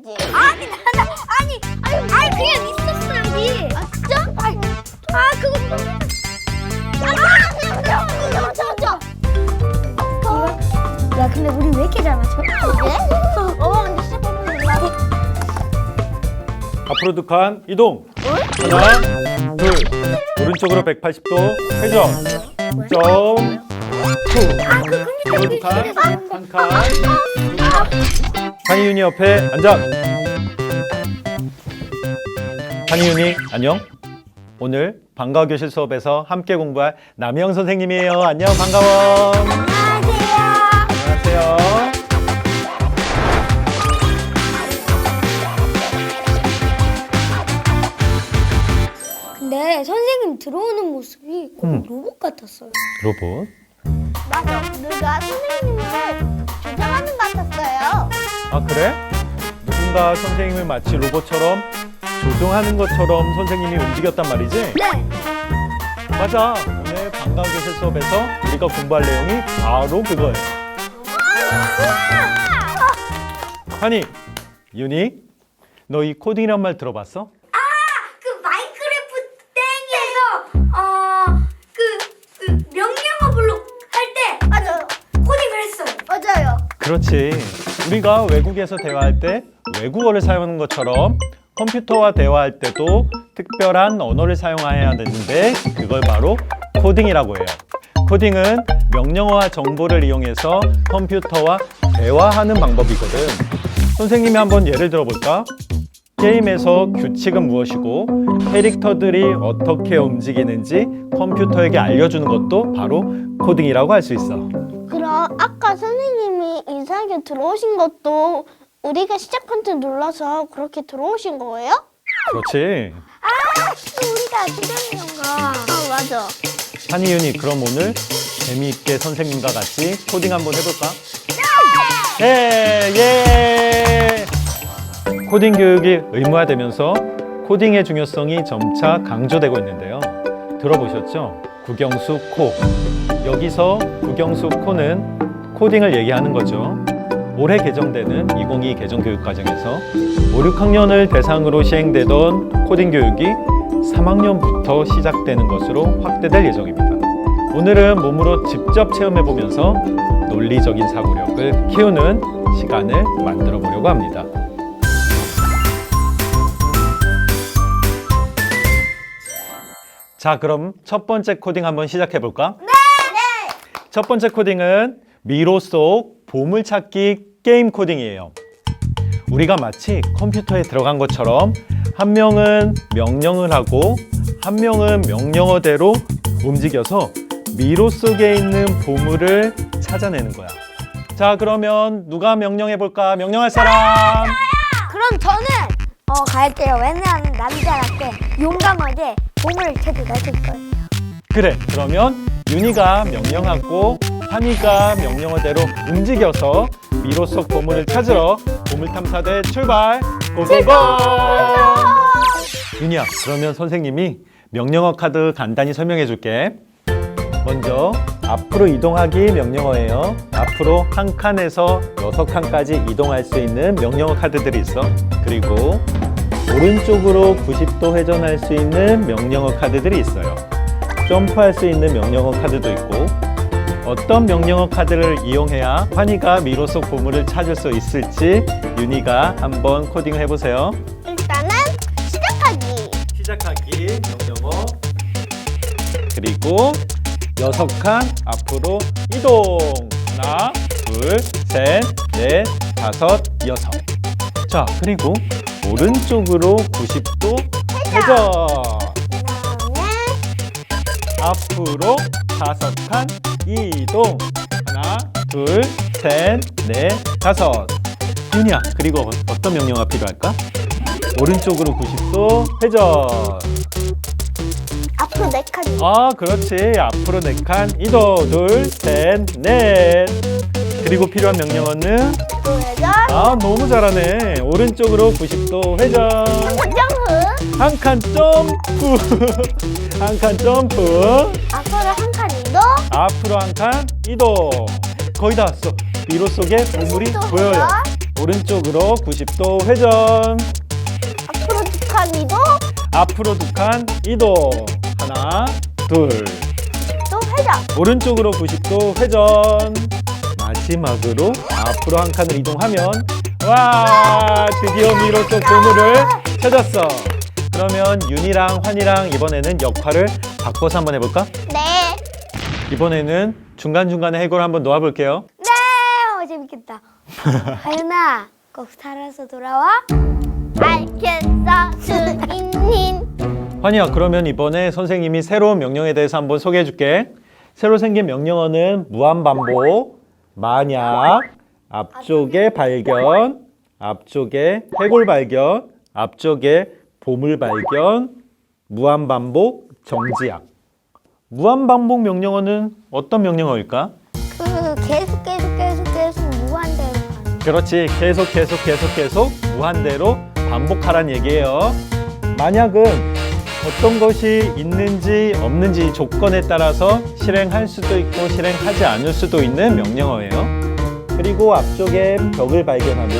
되지. 아니 나나 아니 아니 아니 그냥 있었어 여기. 아 진짜? 아니, 아 그거 좀. 아 맞아. 야 근데 우리 왜 이렇게 잘 맞춰? 그래? 어 근데 시작해보면. 앞으로 두 칸 이동. 하나, 둘. 오른쪽으로 180도 회전. 점. 투. 앞으로 두 칸. 한 칸. 한이윤이 옆에 앉아. 한이윤이 안녕. 오늘 방과후 교실 수업에서 함께 공부할 남영 선생님이에요. 안녕 반가워. 안녕하세요. 안녕하세요. 근데 선생님 들어오는 모습이 꼭 음. 로봇 같았어요. 로봇. 맞아. 누가 선생님을 같았어요. 아 그래? 누군가 선생님을 마치 로봇처럼 조종하는 것처럼 선생님이 움직였단 말이지? 네. 맞아. 오늘 방과후 교실 수업에서 우리가 공부할 내용이 바로 그거예요. 하니, 윤희, 너 이 코딩이란 말 들어봤어? 그 마인크래프트 땡에서 어그 그 명령어 블록 할 때 맞아요. 코딩을 했어요. 맞아요. 그렇지. 우리가 외국에서 대화할 때 외국어를 사용하는 것처럼 컴퓨터와 대화할 때도 특별한 언어를 사용해야 되는데 그걸 바로 코딩이라고 해요. 코딩은 명령어와 정보를 이용해서 컴퓨터와 대화하는 방법이거든. 선생님이 한번 예를 들어볼까? 게임에서 규칙은 무엇이고 캐릭터들이 어떻게 움직이는지 컴퓨터에게 알려주는 것도 바로 코딩이라고 할 수 있어. 그럼 아까 선생님 이 이상하게 들어오신 것도 우리가 시작한 줄 눌러서 그렇게 들어오신 거예요? 그렇지. 우리가 기다리는 거. 어 맞아. 한이윤이 그럼 오늘 재미있게 선생님과 같이 코딩 한번 해볼까? 예, 예. 코딩 교육이 의무화되면서 코딩의 중요성이 점차 강조되고 있는데요. 들어보셨죠? 국영수 코. 여기서 국영수 코는 코딩을 얘기하는 거죠. 올해 개정되는 2022 개정 교육 과정에서 5, 6학년을 대상으로 시행되던 코딩 교육이 3학년부터 시작되는 것으로 확대될 예정입니다. 오늘은 몸으로 직접 체험해 보면서 논리적인 사고력을 키우는 시간을 만들어 보려고 합니다. 자, 그럼 첫 번째 코딩 한번 시작해 볼까? 네! 첫 번째 코딩은 미로 속 보물찾기 게임 코딩이에요. 우리가 마치 컴퓨터에 들어간 것처럼 한 명은 명령을 하고 한 명은 명령어대로 움직여서 미로 속에 있는 보물을 찾아내는 거야. 자, 그러면 누가 명령해 볼까? 명령할 사람. 그럼 저는 어 갈게요. 왜냐하면 남자답게 용감하게 보물을 찾아 나설 거예요. 그래. 그러면 윤희가 명령하고 환희가 명령어대로 움직여서 미로 속 보물을 찾으러 보물 탐사대 출발. 고고고! 윤희야, 그러면 선생님이 명령어 카드 간단히 설명해 줄게. 먼저 앞으로 이동하기 명령어예요. 앞으로 한 칸에서 여섯 칸까지 이동할 수 있는 명령어 카드들이 있어. 그리고 오른쪽으로 90도 회전할 수 있는 명령어 카드들이 있어요. 점프할 수 있는 명령어 카드도 있고 어떤 명령어 카드를 이용해야 환희가 미로 속 보물을 찾을 수 있을지 윤희가 한번 코딩을 해보세요. 일단은 시작하기. 시작하기 명령어. 그리고 여섯 칸 앞으로 이동. 하나 둘 셋 넷 다섯 여섯. 자 그리고 오른쪽으로 90도 회전 그다음에 앞으로 다섯 칸 이동 하나 둘셋넷 다섯 윤이야 그리고 어- 어떤 명령어가 필요할까? 오른쪽으로 90도 회전 앞으로 네 칸이. 아, 그렇지. 앞으로 네 칸 이동. 둘, 셋, 넷. 그리고 필요한 명령어는 또 회전. 아, 너무 잘하네. 오른쪽으로 90도 회전. 점프. 한칸 점프. 한 칸 점프. 앞으로 한칸 이동. 앞으로 한 칸 이동. 거의 다 왔어. 미로 속에 보물이 또 보여요. 오른쪽으로 90도 회전. 앞으로 두 칸 이동 앞으로 두 칸 이동. 하나, 둘. 또 회전 오른쪽으로 90도 회전. 마지막으로 앞으로 한 칸을 이동하면 와 드디어 미로 속 보물을 찾았어. 그러면 윤이랑 환이랑 이번에는 역할을 바꿔서 한번 해볼까? 네 이번에는 중간중간에 해골 한번 놓아볼게요. 네, 어, 재밌겠다. 하윤아, 꼭 살아서 돌아와. 알겠어 수인님 환이야 그러면 이번에 선생님이 새로운 명령에 대해서 한번 소개해 줄게 새로 생긴 명령어는 무한반복 만약 앞쪽에 발견 앞쪽에 해골 발견 앞쪽에 보물 발견 무한반복 정지약 무한 반복 명령어는 어떤 명령어일까? 그 계속 계속 계속 계속 무한대로 가는. 그렇지 계속 계속 계속 계속 무한대로 반복하란 얘기예요 만약은 어떤 것이 있는지 없는지 조건에 따라서 실행할 수도 있고 실행하지 않을 수도 있는 명령어예요 그리고 앞쪽에 벽을 발견하면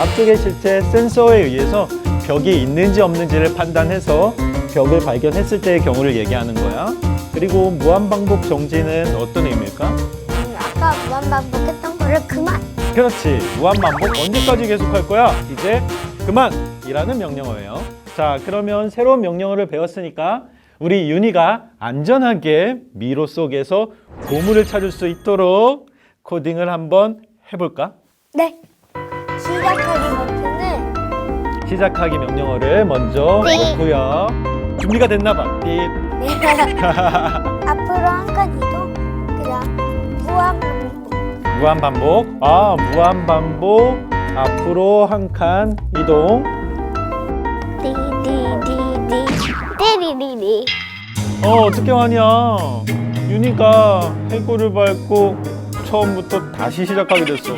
앞쪽에 실제 센서에 의해서 벽이 있는지 없는지를 판단해서 벽을 발견했을 때의 경우를 얘기하는 거야 그리고 무한반복 정지는 어떤 의미일까? 음, 아까 무한반복 했던 거를 그만. 그렇지 무한반복 언제까지 계속할 거야 이제 그만 이라는 명령어예요 자 그러면 새로운 명령어를 배웠으니까 우리 윤희가 안전하게 미로 속에서 보물을 찾을 수 있도록 코딩을 한번 해볼까 네. 시작하기 버튼을 시작하기 명령어를 먼저 네. 놓고요 준비가 됐나 봐 삐. 네. 앞으로 한칸 이동. 그냥 무한 반복. 무한 반복 아 무한 반복 앞으로 한 칸 이동 디디디디 디디디디 어 어떻게 하냐 윤희가 해골을 밟고 처음부터 다시 시작하게 됐어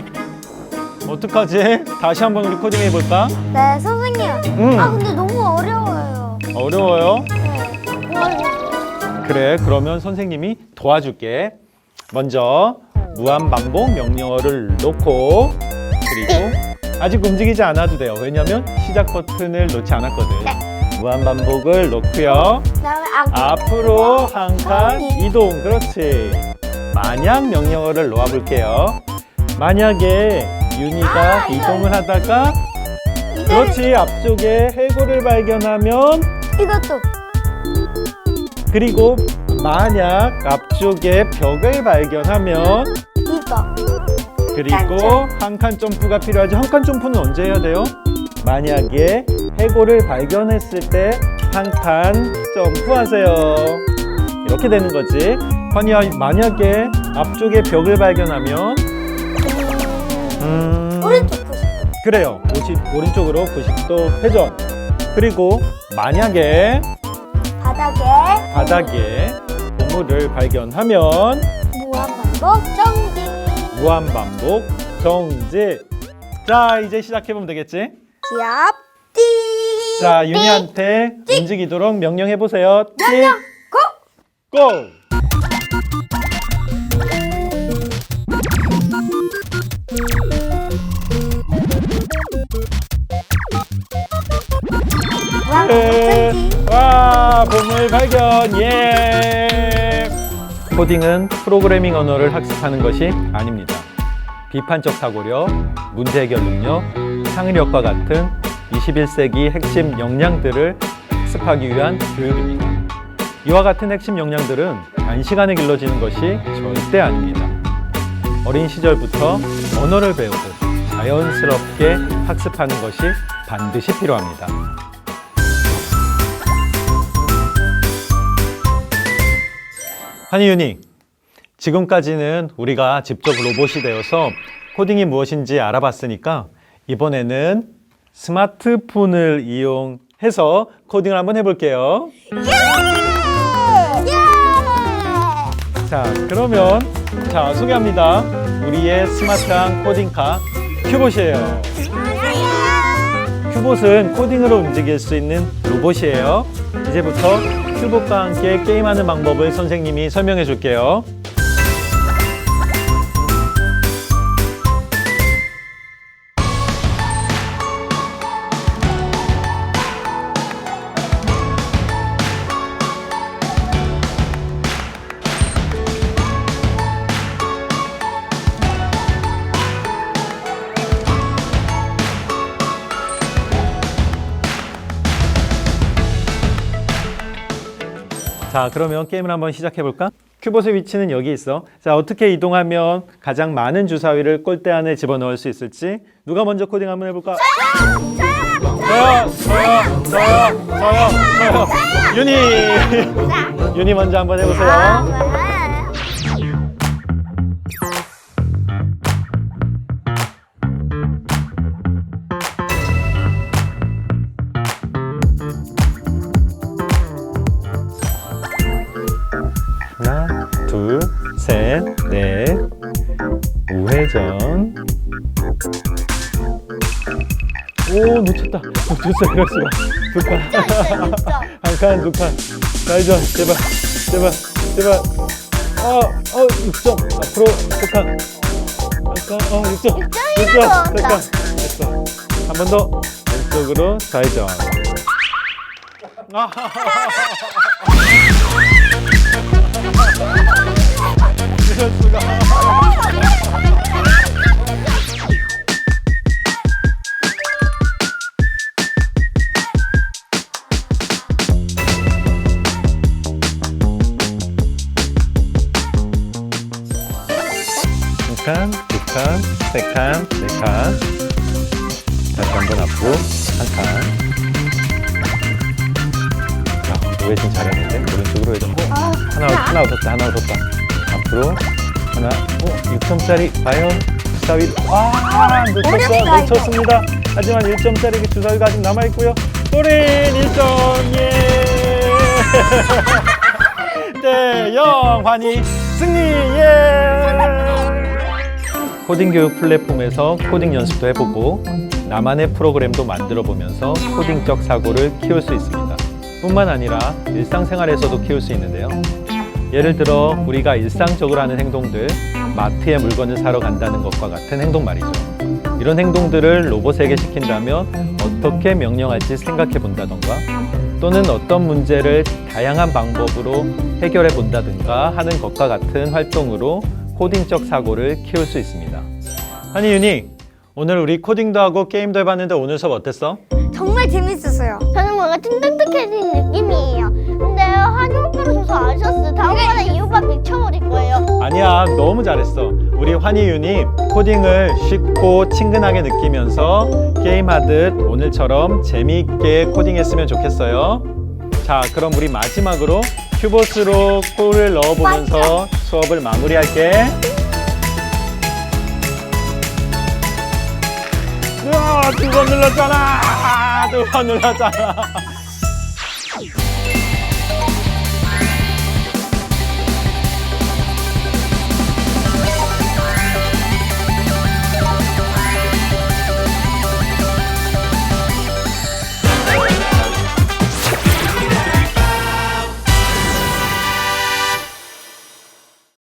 어떡하지? 다시 한번 우리 코딩 해볼까? 네, 선생님. 음. 아, 근데 너무 어려워요. 어려워요? 네. 그래 그러면 선생님이 도와줄게. 먼저 무한반복 명령어를 놓고 그리고 아직 움직이지 않아도 돼요. 왜냐면 시작 버튼을 놓지 않았거든. 무한반복을 놓고요. 그다음에 아, 앞으로 한 칸 이동. 그렇지. 만약 명령어를 놓아 볼게요. 만약에 윤희가 이동을 하다가 이거를 그렇지 앞쪽에 해골을 발견하면 이것도 그리고 만약 앞쪽에 벽을 발견하면 이거. 그리고 한 칸 점프가 필요하지 한 칸 점프는 언제 해야 돼요? 만약에 해골을 발견했을 때 한 칸 점프하세요. 이렇게 되는 거지. 환희야 만약에 앞쪽에 벽을 발견하면? 음. 오른쪽 보시. 그래요. 50, 오른쪽으로 90도 회전. 그리고 만약에 바닥에 바닥에 보물을 발견하면 무한반복 정지. 무한 반복 정지 자 이제 시작해보면 되겠지? 기압 띠. 자 윤희한테 움직이도록 명령해 보세요 명령 고. 고! 무한반복 네. 정지. 와 보물 발견 예. 코딩은 프로그래밍 언어를 학습하는 것이 아닙니다. 비판적 사고력 문제 해결 능력 창의력과 같은 21세기 핵심 역량들을 학습하기 위한 교육입니다. 이와 같은 핵심 역량들은 단시간에 길러지는 것이 절대 아닙니다. 어린 시절부터 언어를 배우듯 자연스럽게 학습하는 것이 반드시 필요합니다. 한이윤이 지금까지는 우리가 직접 로봇이 되어서 코딩이 무엇인지 알아봤으니까 이번에는 스마트폰을 이용해서 코딩을 한번 해볼게요. 자, 그러면 자 소개합니다. 우리의 스마트한 코딩카 큐봇이에요. 큐봇은 코딩으로 움직일 수 있는 로봇이에요. 이제부터 큐봇과 함께 게임하는 방법을 선생님이 설명해 줄게요. 자, 그러면 게임을 한번 시작해 볼까? 큐봇의 위치는 여기 있어. 자, 어떻게 이동하면 가장 많은 주사위를 골대 안에 집어넣을 수 있을지 누가 먼저 코딩 한번 해볼까? 저요, 저요, 저요, 저요, 저요. 윤희, 윤희 먼저 한번 해보세요. 놓쳤다. 놓쳤어, 이럴 수가. 두 칸. 한 칸, 두 칸. 좌회전, 제발, 제발, 제발. 어, 어, 6점. 앞으로 두 칸. 한 칸, 어, 6점. 6점. 넘었다. 잠깐. 됐어. 한 번 더. 왼쪽으로 좌회전. 아, 이럴 수가. 세 칸, 네 칸. 다시 한 번 앞으로 한 칸. 자, 우회전 잘했는데 오른쪽으로 회전. 어, 하나, 하나 얻었다, 하나 얻었다. 앞으로 하나, 어, 6점짜리 과연 주사위. 아, 놓쳤어. 놓쳤습니다. 하지만 1점짜리 주사위가 아직 남아 있고요. 소린 1점, 예. 네, 영 환희 승리, 예. 코딩 교육 플랫폼에서 코딩 연습도 해보고 나만의 프로그램도 만들어 보면서 코딩적 사고를 키울 수 있습니다. 뿐만 아니라 일상생활에서도 키울 수 있는데요. 예를 들어 우리가 일상적으로 하는 행동들, 마트에 물건을 사러 간다는 것과 같은 행동 말이죠. 이런 행동들을 로봇에게 시킨다면 어떻게 명령할지 생각해 본다던가 또는 어떤 문제를 다양한 방법으로 해결해 본다든가 하는 것과 같은 활동으로 코딩적 사고를 키울 수 있습니다. 한이윤이 오늘 우리 코딩도 하고 게임도 해봤는데 오늘 수업 어땠어? 정말 재밌었어요. 저는 뭔가 찐득득해진 느낌이에요. 근데 한이 오빠가 줘서 아쉬웠어요. 다음번에 이 오빠 미쳐버릴 거예요. 아니야 너무 잘했어 우리 환희윤이 코딩을 쉽고 친근하게 느끼면서 게임하듯 오늘처럼 재미있게 코딩했으면 좋겠어요 자 그럼 우리 마지막으로 큐봇으로 골을 넣어보면서 수업을 마무리할게. 으아 두번 눌렀잖아! 두 번 눌렀잖아